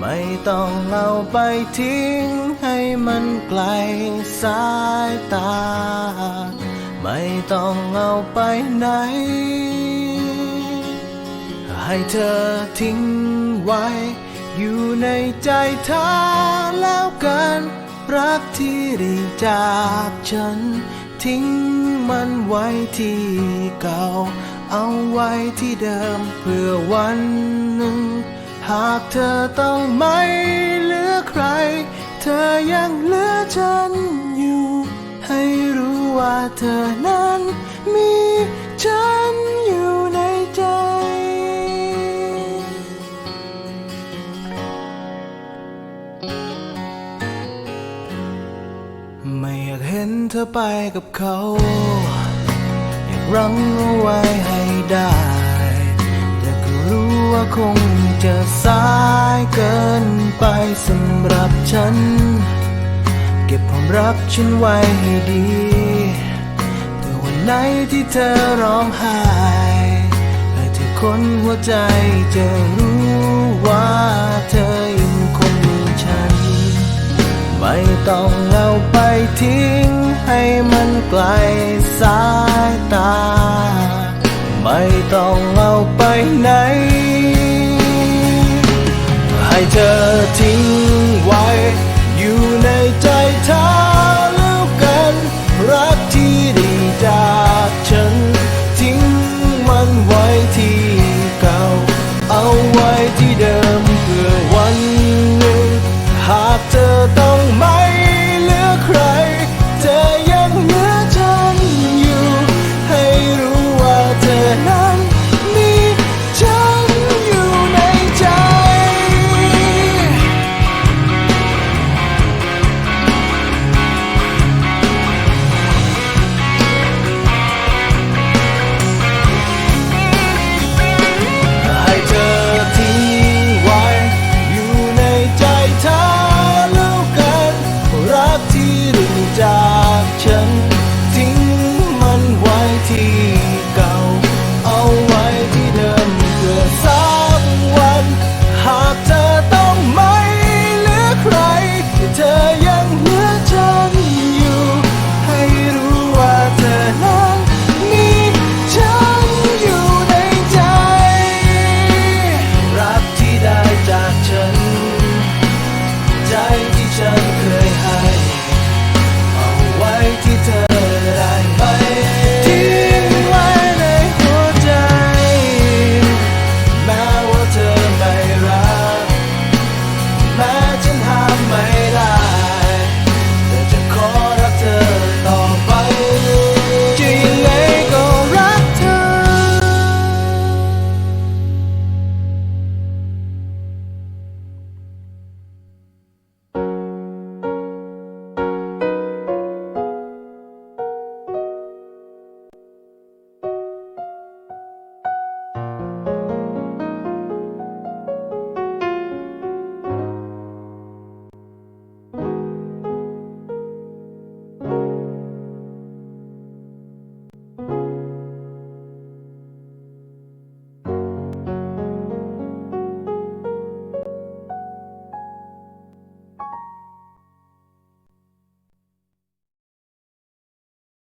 ไม่ต้องเอาไปทิ้งให้มันไกลสายตา ไม่ต้องเอาไปไหน ให้เธอทิ้งไว้ อยู่ในใจเธอแล้วกัน รักที่ได้จากฉัน ทิ้งมันไว้ที่เก่า เอาไว้ที่เดิมเพื่อวันหนึ่ง หากเธอต้องไม่เหลือใคร เธอยังเหลือฉันอยู่ ให้รู้ว่าเธอนั้นมีฉันอยู่ในใจ ไม่อยากเห็นเธอไปกับเขา อยากรั้งเอาไว้ให้ได้ แต่ก็รู้ว่าคง จะสายเกินไปสำหรับฉัน เก็บความรักฉันไว้ให้ดีแต่วันไหนที่เธอร้องไห้ให้เธอคนหัวใจจะรู้ว่าเธอยังคงมีฉัน ไม่ต้องเอาไปทิ้งให้มันไกลสายตา ไม่ต้องเอาไปไหน เธอทิ้งไว้